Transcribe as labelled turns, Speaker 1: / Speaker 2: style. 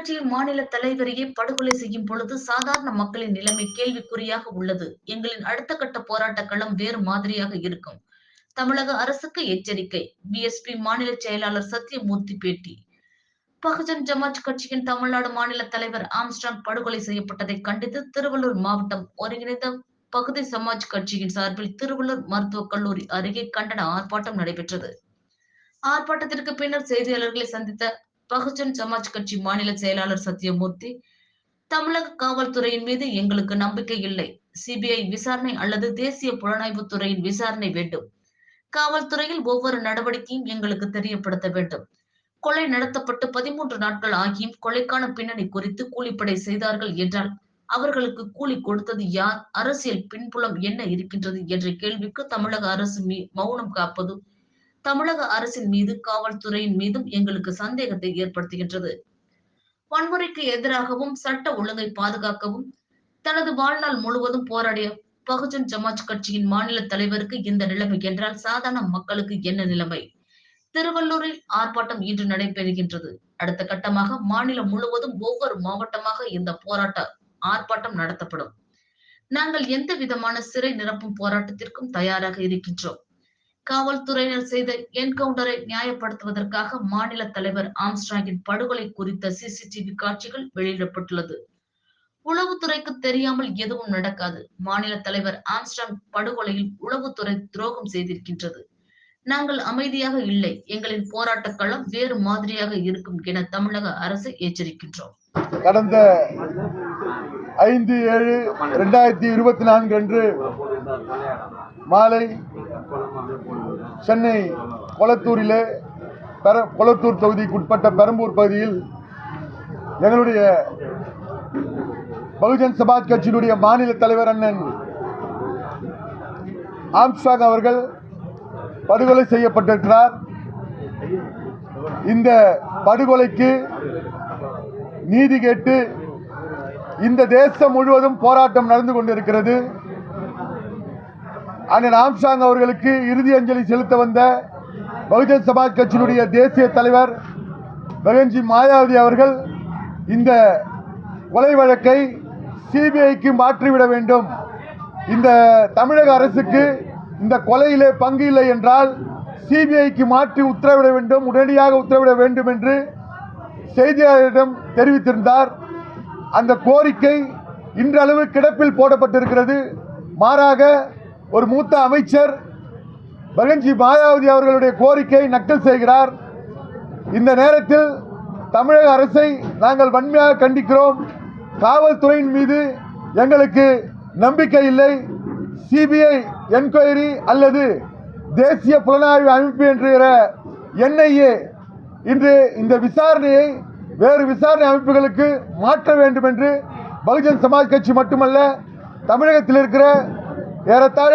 Speaker 1: கட்சியின் மாநில தலைவரையே படுகொலை செய்யும் பொழுது சாதாரண மக்களின் நிலைமை கேள்விக்குறியாக உள்ளது. எங்களின் அடுத்த கட்ட போராட்ட களம் வேறு மாதிரியாக இருக்கும். தமிழக அரசுக்கு எச்சரிக்கை. பிஎஸ்பி மாநில செயலாளர் சத்யமூர்த்தி பேட்டி. பகுஜன் ஜமாஜ் கட்சியின் தமிழ்நாடு மாநில தலைவர் ஆம்ஸ்டாங் படுகொலை செய்யப்பட்டதை கண்டித்து திருவள்ளூர் மாவட்டம் ஒருங்கிணைந்த பகுதி சமாஜ் கட்சியின் சார்பில் திருவள்ளூர் மருத்துவக் கல்லூரி அருகே கண்டன ஆர்ப்பாட்டம் நடைபெற்றது. ஆர்ப்பாட்டத்திற்கு பின்னர் செய்தியாளர்களை சந்தித்த பகுஜன் சமாஜ் கட்சி மாநில செயலாளர் சத்யமூர்த்தி தமிழக காவல்துறையின் மீது எங்களுக்கு நம்பிக்கை இல்லை. சிபிஐ விசாரணை அல்லது தேசிய புலனாய்வு துறையின் விசாரணை வேண்டும். காவல்துறையில் ஒவ்வொரு நடவடிக்கையும் எங்களுக்கு தெரியப்படுத்த வேண்டும். கொலை நடத்தப்பட்டு பதிமூன்று நாட்கள் ஆகியும் கொலைக்கான பின்னணி குறித்து கூலிப்படை செய்தார்கள் என்றால் அவர்களுக்கு கூலி கொடுத்தது யார்? அரசியல் பின்புலம் என்ன இருக்கின்றது என்ற கேள்விக்கு தமிழக அரசு மௌனம் காப்பது தமிழக அரசின் மீது காவல்துறையின் மீதும் எங்களுக்கு சந்தேகத்தை ஏற்படுத்துகின்றது. வன்முறைக்கு எதிராகவும் சட்ட ஒழுங்கை பாதுகாக்கவும் தனது வாழ்நாள் முழுவதும் போராடிய பகுஜன் ஜமாஜ் கட்சியின் மாநில தலைவருக்கு இந்த நிலைமை என்றால் சாதாரண மக்களுக்கு என்ன நிலைமை? திருவள்ளூரில் ஆர்ப்பாட்டம் இன்று நடைபெறுகின்றது. அடுத்த கட்டமாக மாநிலம் முழுவதும் ஒவ்வொரு மாவட்டமாக இந்த போராட்ட ஆர்ப்பாட்டம் நடத்தப்படும். நாங்கள் எந்த விதமான சிறை நிரப்பும் போராட்டத்திற்கும் தயாராக இருக்கின்றோம். காவல்துறையினர் செய்த என்கவுண்டரை நியாயப்படுத்துவதற்காக மாநில தலைவர் ஆம்ஸ்ட்ராங்கின் படுகொலை குறித்த சிசிடிவி காட்சிகள் வெளியிடப்பட்டுள்ளது. உளவுத்துறைக்கு தெரியாமல் எதுவும் நடக்காது. மாநில தலைவர் ஆம்ஸ்ட்ராங் படுகொலையில் உளவுத்துறை துரோகம் செய்திருக்கின்றது. நாங்கள் அமைதியாக இல்லை. எங்களின் போராட்ட களம் வேறு மாதிரியாக இருக்கும் என தமிழக அரசு எச்சரிக்கின்றோம்.
Speaker 2: கடந்த ஐந்து ஏழு இரண்டாயிரத்தி இருபத்தி நான்கு அன்று மாலை சென்னை கொளத்தூரிலே பெர கொளத்தூர் தொகுதிக்குட்பட்ட பெரம்பூர் பகுதியில் எங்களுடைய பகுஜன் சமாஜ் கட்சியினுடைய மாநில தலைவர் அண்ணன் ஆம்ஸ்டாங் அவர்கள் படுகொலை செய்யப்பட்டிருக்கிறார். இந்த படுகொலைக்கு நீதி கேட்டு இந்த தேசம் முழுவதும் போராட்டம் நடந்து கொண்டிருக்கிறது. அண்ணன் ஆம்சாங் அவர்களுக்கு இறுதி அஞ்சலி செலுத்த வந்த பகுஜன் சமாஜ் கட்சியினுடைய தேசிய தலைவர் பகன்ஜி மாயாவதி அவர்கள் இந்த கொலை வழக்கை சிபிஐக்கு மாற்றிவிட வேண்டும். இந்த தமிழக அரசுக்கு இந்த கொலையிலே பங்கு இல்லை என்றால் சிபிஐக்கு மாற்றி உத்தரவிட வேண்டும் உடனடியாக உத்தரவிட வேண்டும் என்று செய்தியாளரிடம் தெரிவித்திருந்தார். அந்த கோரிக்கை இன்றளவு கிடப்பில் போடப்பட்டிருக்கிறது. மாறாக ஒரு மூத்த அமைச்சர் பகன்ஜி மாயாவதி அவர்களுடைய கோரிக்கை நக்கல் செய்கிறார். இந்த நேரத்தில் தமிழக அரசை நாங்கள் வன்மையாக கண்டிக்கிறோம். காவல்துறையின் மீது எங்களுக்கு நம்பிக்கை இல்லை. சிபிஐ என்கொயரி அல்லது தேசிய புலனாய்வு அமைப்பு என்கிற என்ஐஏ இன்று இந்த விசாரணையை வேறு விசாரணை அமைப்புகளுக்கு மாற்ற வேண்டும் என்று பகுஜன் சமாஜ் கட்சி மட்டுமல்ல தமிழகத்தில் இருக்கிற ஏறத்தாழ